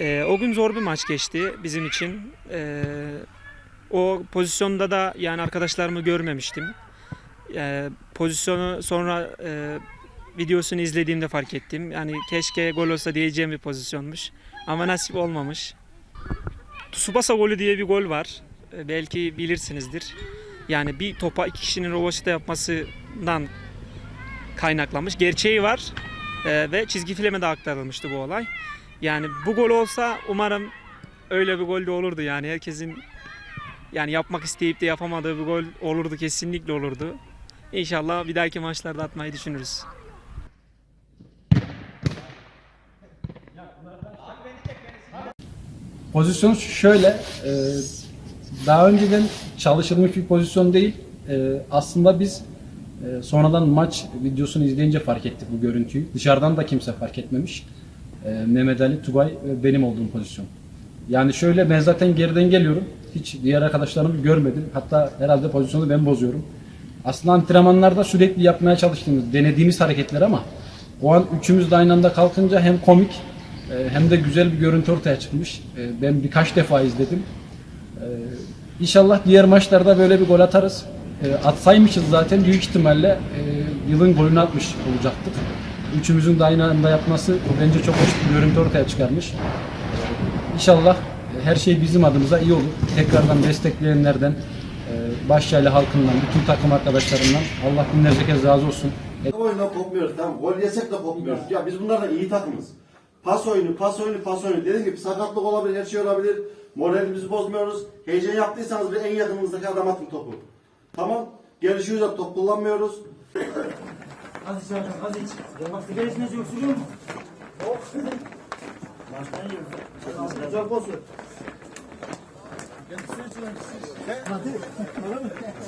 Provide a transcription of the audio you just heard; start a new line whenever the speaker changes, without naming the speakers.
Ee, o gün zor bir maç geçti bizim için. Ee, o pozisyonda da yani arkadaşlarımı görmemiştim. Ee, pozisyonu sonra e, videosunu izlediğimde fark ettim. Yani keşke gol olsa diyeceğim bir pozisyonmuş. Ama nasip olmamış. Tsubasa golü diye bir gol var. Ee, belki bilirsinizdir. Yani bir topa iki kişinin rovaşata yapmasından kaynaklanmış. Gerçeği var Ee, ve çizgi filme de aktarılmıştı bu olay. Yani bu gol olsa umarım öyle bir gol de olurdu yani herkesin yani yapmak isteyip de yapamadığı bir gol olurdu kesinlikle olurdu. İnşallah bir dahaki maçlarda atmayı düşünürüz.
Pozisyon şöyle, e, daha önceden çalışılmış bir pozisyon değil. E, aslında biz e, sonradan maç videosunu izleyince fark ettik bu görüntüyü. Dışarıdan da kimse fark etmemiş. Mehmet Ali, Tugay benim olduğum pozisyon. Yani şöyle ben zaten geriden geliyorum. Hiç diğer arkadaşlarımı görmedim. Hatta herhalde pozisyonu ben bozuyorum. Aslında antrenmanlarda sürekli yapmaya çalıştığımız, denediğimiz hareketler ama o an üçümüz de aynı anda kalkınca hem komik hem de güzel bir görüntü ortaya çıkmış. E, Ben birkaç defa izledim. E, İnşallah diğer maçlarda böyle bir gol atarız. Atsaymışız zaten büyük ihtimalle e, yılın golünü atmış olacaktık. Üçümüzün de aynı anda yapması bence çok hoş bir görüntü ortaya çıkarmış. İnşallah e, her şey bizim adımıza iyi olur. Tekrardan destekleyenlerden, e, Başyaylı halkından, bütün takım arkadaşlarımdan Allah binlerce kez razı olsun.
oyundan kopmuyoruz tamam. Gol yesek de kopmuyoruz. Ya biz bunlardan iyi takımız. Pas oyunu, pas oyunu, pas oyunu. Dediğim gibi sakatlık olabilir, her şey olabilir. Moralimizi bozmuyoruz. Heyecan yaptıysanız bir en yakınınızdaki adam atın topu. Tamam. Gelişiyoruz da top kullanmıyoruz.
Az iç hocam, az iç. Bak sigara içmesi yok, sürüyor mu? Baştan yiyor. Sıcak olsun.